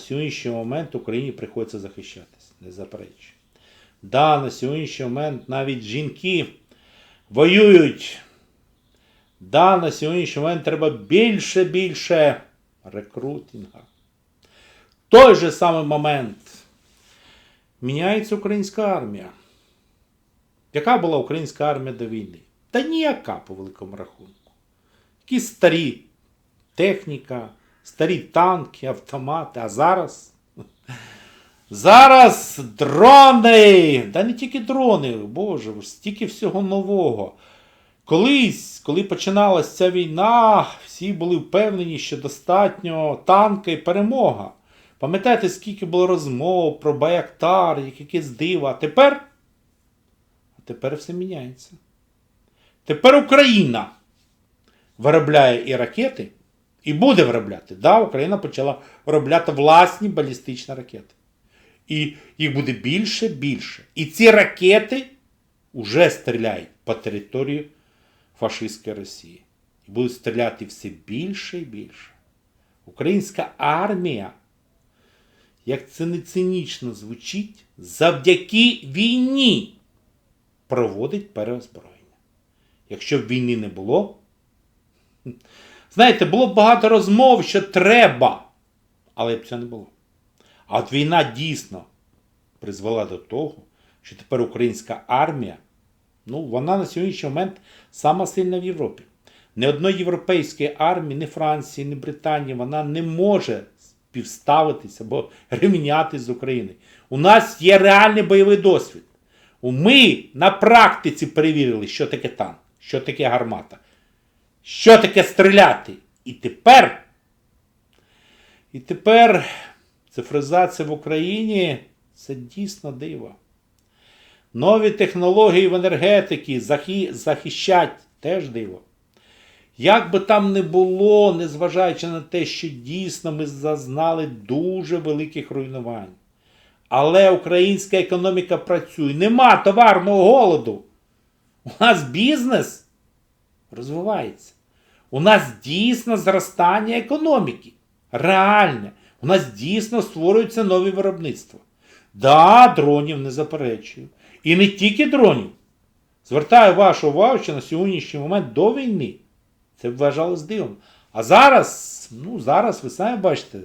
на сьогоднішній момент Україні приходиться захищатися, не заперечую. Да, на сьогоднішній момент навіть жінки воюють. Да, на сьогоднішній момент треба більше більше рекрутинга. В той же самий момент міняється українська армія. Яка була українська армія до війни? Та ніяка по великому рахунку. Якісь старі техніка, старі танки, автомати. А зараз. Зараз дрони! Та не тільки дрони, Боже, стільки всього нового. Колись, коли починалася ця війна, всі були впевнені, що достатньо танка і перемога. Пам'ятаєте, скільки було розмов про Баяктар, як якесь диво. А тепер? А тепер все міняється. Тепер Україна виробляє і ракети, і буде виробляти. Да, Україна почала виробляти власні балістичні ракети. І їх буде більше, більше. І ці ракети вже стріляють по території фашистської Росії. І будуть стріляти все більше і більше. Українська армія, як це не цинічно звучить, завдяки війні проводить переозброєння. Якщо б війни не було, знаєте, було багато розмов, що треба, але б цього не було. А от війна дійсно призвела до того, що тепер українська армія, ну, вона на сьогоднішній момент сама сильна в Європі. Ні одної європейської армії, ні Франції, ні Британії, вона не може співставитися або рівнятися з Україною. У нас є реальний бойовий досвід. Ми на практиці перевірили, що таке танк, що таке гармата, що таке стріляти. І тепер, і тепер цифризація в Україні це дійсно диво. Нові технології в енергетиці захи- захищать теж диво. Як би там не було, незважаючи на те, що дійсно ми зазнали дуже великих руйнувань. Але українська економіка працює. Нема товарного голоду. У нас бізнес розвивається. У нас дійсно зростання економіки. Реальне. У нас дійсно створюються нові виробництва. Да, дронів не заперечую. І не тільки дронів. Звертаю вашу увагу, що на сьогоднішній момент до війни це вважалось дивом. А зараз, ну зараз ви самі бачите,